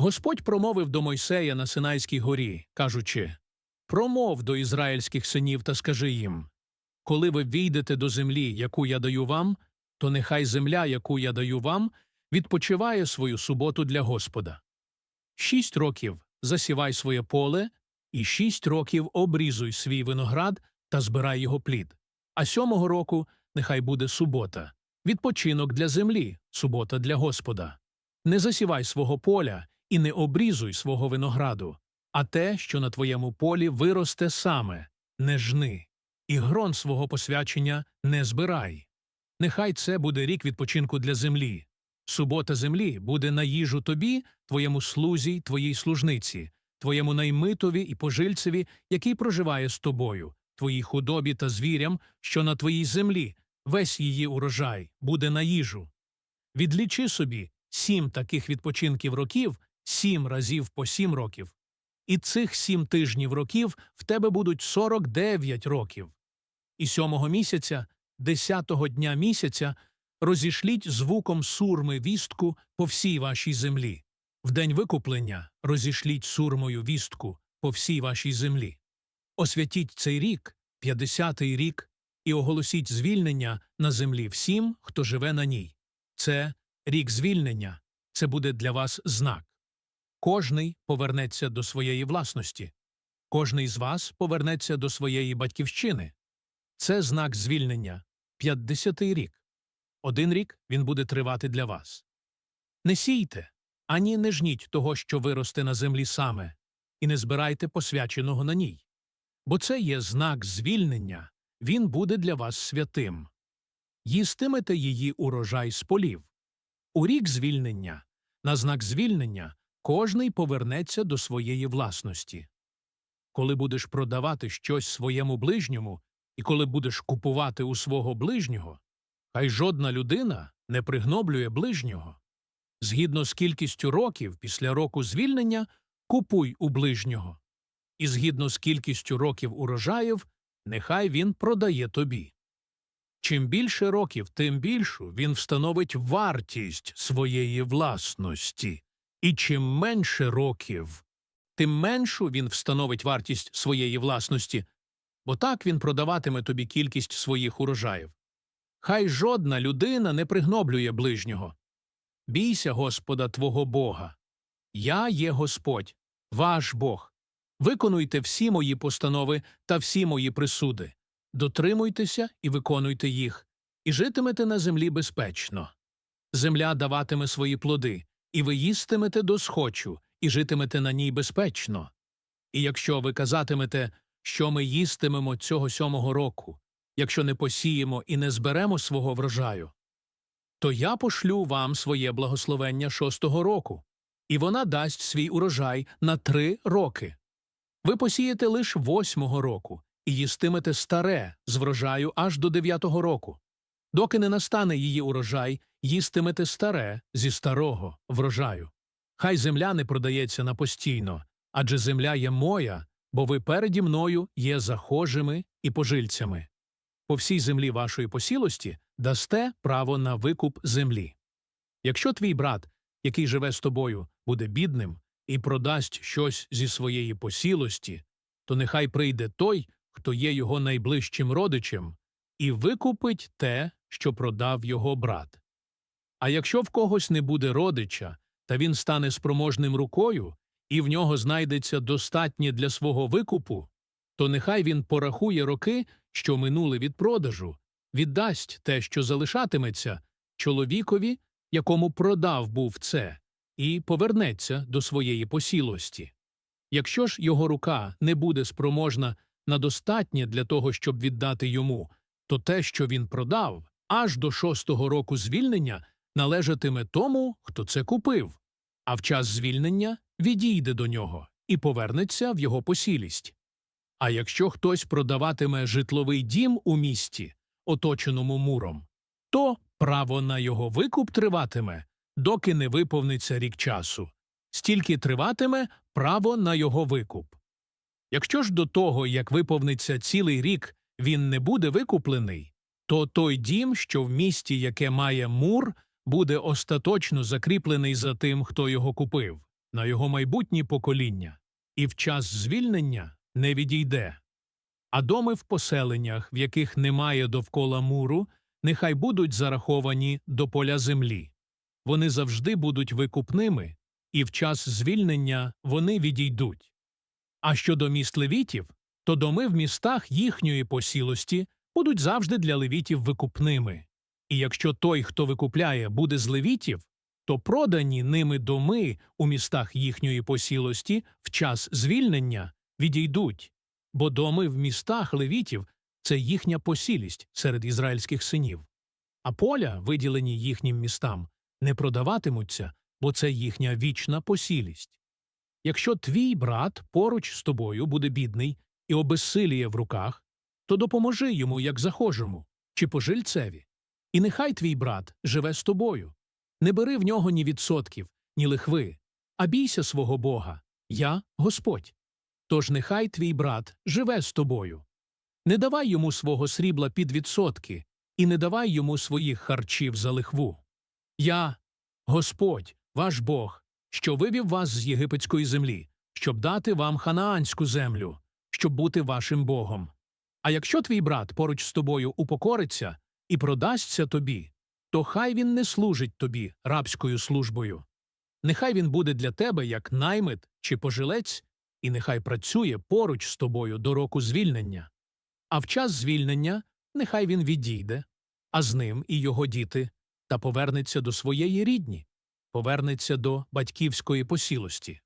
Господь промовив до Мойсея на Синайській горі, кажучи Промов до ізраїльських синів та скажи їм Коли ви війдете до землі, яку я даю вам, то нехай земля, яку я даю вам, відпочиває свою суботу для Господа. Шість років засівай своє поле, і шість років обрізуй свій виноград та збирай його плід. А сьомого року нехай буде субота, відпочинок для землі, субота для Господа. Не засівай свого поля і не обрізуй свого винограду, а те, що на твоєму полі виросте саме, не жни, і грон свого посвячення не збирай. Нехай це буде рік відпочинку для землі. Субота землі буде на їжу тобі, твоєму слузі, й твоїй служниці, твоєму наймитові і пожильцеві, який проживає з тобою, твоїй худобі та звірям, що на твоїй землі, весь її урожай буде на їжу. Відлічи собі сім таких відпочинків років, сім разів по сім років. І цих сім тижнів років в тебе будуть сорок дев'ять років. І сьомого місяця, десятого дня місяця, розішліть звуком сурми вістку по всій вашій землі. В день викуплення розішліть сурмою вістку по всій вашій землі. Освятіть цей рік, п'ятдесятий рік, і оголосіть звільнення на землі всім, хто живе на ній. Це рік звільнення, це буде для вас знак. Кожний повернеться до своєї власності, кожний з вас повернеться до своєї батьківщини. Це знак звільнення, п'ятдесятий рік. Один рік він буде тривати для вас. Не сійте, ані не жніть того, що виросте на землі саме, і не збирайте посвяченого на ній. Бо це є знак звільнення, він буде для вас святим. Їстимете її урожай з полів. У рік звільнення, на знак звільнення, кожний повернеться до своєї власності. Коли будеш продавати щось своєму ближньому, і коли будеш купувати у свого ближнього, хай жодна людина не пригноблює ближнього. Згідно з кількістю років після року звільнення купуй у ближнього, і згідно з кількістю років урожаїв, нехай він продає тобі. Чим більше років, тим більшу він встановить вартість своєї власності, і чим менше років, тим меншу він встановить вартість своєї власності, бо так він продаватиме тобі кількість своїх урожаїв. Хай жодна людина не пригноблює ближнього. Бійся Господа твого Бога. Я є Господь, ваш Бог. Виконуйте всі мої постанови та всі мої присуди. Дотримуйтеся і виконуйте їх, і житимете на землі безпечно. Земля даватиме свої плоди, і ви їстимете до схочу, і житимете на ній безпечно. І якщо ви казатимете, що ми їстимемо цього сьомого року, якщо не посіємо і не зберемо свого врожаю, то я пошлю вам своє благословення шостого року, і вона дасть свій урожай на три роки. Ви посієте лише восьмого року і їстимете старе з врожаю аж до дев'ятого року. Доки не настане її урожай, їстимете старе зі старого врожаю. Хай земля не продається на постійно, адже земля є моя, бо ви переді мною є захожими і пожильцями. По всій землі вашої посілості дасте право на викуп землі. Якщо твій брат, який живе з тобою, буде бідним і продасть щось зі своєї посілості, то нехай прийде той, хто є його найближчим родичем, і викупить те, що продав його брат. А якщо в когось не буде родича, та він стане спроможним рукою, і в нього знайдеться достатнє для свого викупу, то нехай він порахує роки, що минули від продажу, віддасть те, що залишатиметься, чоловікові, якому продав був це, і повернеться до своєї посілості. Якщо ж його рука не буде спроможна на достатнє для того, щоб віддати йому, то те, що він продав, аж до шостого року звільнення належатиме тому, хто це купив, а в час звільнення відійде до нього і повернеться в його посілість. А якщо хтось продаватиме житловий дім у місті, оточеному муром, то право на його викуп триватиме, доки не виповниться рік часу, стільки триватиме право на його викуп. Якщо ж до того, як виповниться цілий рік, він не буде викуплений, то той дім, що в місті, яке має мур, буде остаточно закріплений за тим, хто його купив. на його майбутні покоління, і в час звільнення не відійде. А доми в поселеннях, в яких немає довкола муру, нехай будуть зараховані до поля землі. Вони завжди будуть викупними, і в час звільнення вони відійдуть. А щодо міст левітів, то доми в містах їхньої посілості будуть завжди для левітів викупними. І якщо той, хто викупляє, буде з левітів, то продані ними доми у містах їхньої посілості в час звільнення відійдуть, бо доми в містах левітів це їхня посілість серед ізраїльських синів. А поля, виділені їхнім містам, не продаватимуться, бо це їхня вічна посілість. Якщо твій брат поруч з тобою буде бідний і обезсиліє в руках, то допоможи йому як захожому чи пожильцеві. І нехай твій брат живе з тобою. Не бери в нього ні відсотків, ні лихви, а бійся свого Бога. Я Господь. Тож нехай твій брат живе з тобою. Не давай йому свого срібла під відсотки, і не давай йому своїх харчів за лихву. Я, Господь, ваш Бог, що вивів вас з єгипетської землі, щоб дати вам ханаанську землю, щоб бути вашим Богом. А якщо твій брат поруч з тобою упокориться і продасться тобі, то хай він не служить тобі рабською службою. Нехай він буде для тебе як наймит чи пожилець, і нехай працює поруч з тобою до року звільнення. А в час звільнення нехай він відійде, а з ним і його діти, та повернеться до своєї рідні, повернеться до батьківської посілості.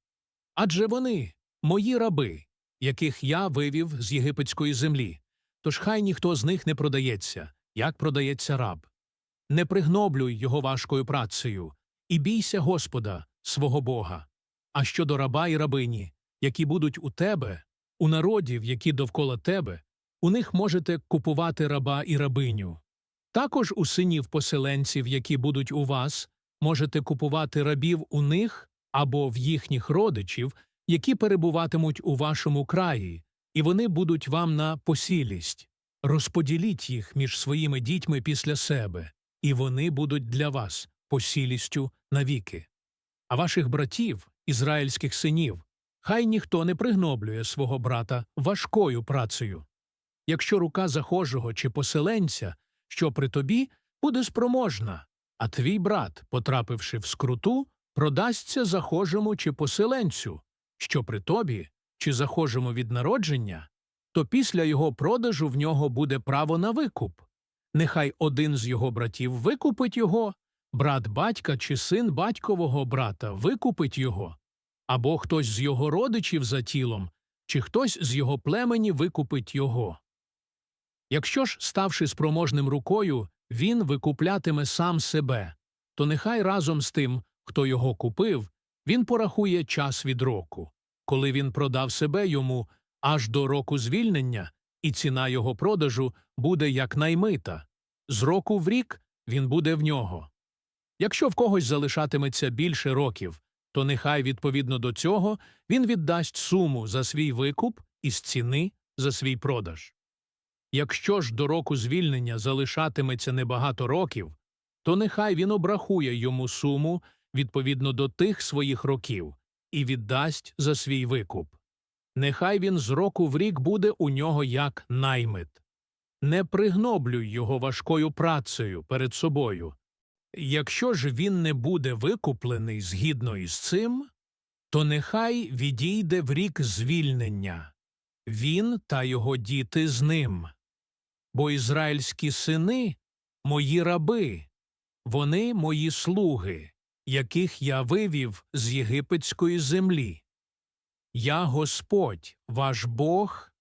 Адже вони мої раби, яких я вивів з єгипетської землі, тож хай ніхто з них не продається, як продається раб. Не пригноблюй його важкою працею, і бійся Господа, свого Бога. А щодо раба і рабині, які будуть у тебе, у народів, які довкола тебе, у них можете купувати раба і рабиню. Також у синів поселенців, які будуть у вас, можете купувати рабів у них або в їхніх родичів, які перебуватимуть у вашому краї, і вони будуть вам на посілість. Розподіліть їх між своїми дітьми після себе, і вони будуть для вас посілістю навіки. А ваших братів, ізраїльських синів, хай ніхто не пригноблює свого брата важкою працею. Якщо рука захожого чи поселенця, що при тобі, буде спроможна, а твій брат, потрапивши в скруту, продасться захожому чи поселенцю, що при тобі, чи захожому від народження, то після його продажу в нього буде право на викуп. Нехай один з його братів викупить його, брат батька чи син батькового брата викупить його, або хтось з його родичів за тілом, чи хтось з його племені викупить його. Якщо ж, ставши спроможним рукою, він викуплятиме сам себе, то нехай разом з тим, хто його купив, він порахує час від року, коли він продав себе йому аж до року звільнення, і ціна його продажу буде як наймита. З року в рік він буде в нього. Якщо в когось залишатиметься більше років, то нехай відповідно до цього він віддасть суму за свій викуп із ціни за свій продаж. Якщо ж до року звільнення залишатиметься небагато років, то нехай він обрахує йому суму відповідно до тих своїх років і віддасть за свій викуп. Нехай він з року в рік буде у нього як наймит. Не пригноблюй його важкою працею перед собою. Якщо ж він не буде викуплений згідно із цим, то нехай відійде в рік звільнення, він та його діти з ним. Бо ізраїльські сини мої раби, вони мої слуги, яких я вивів з єгипетської землі. Я Господь, ваш Бог,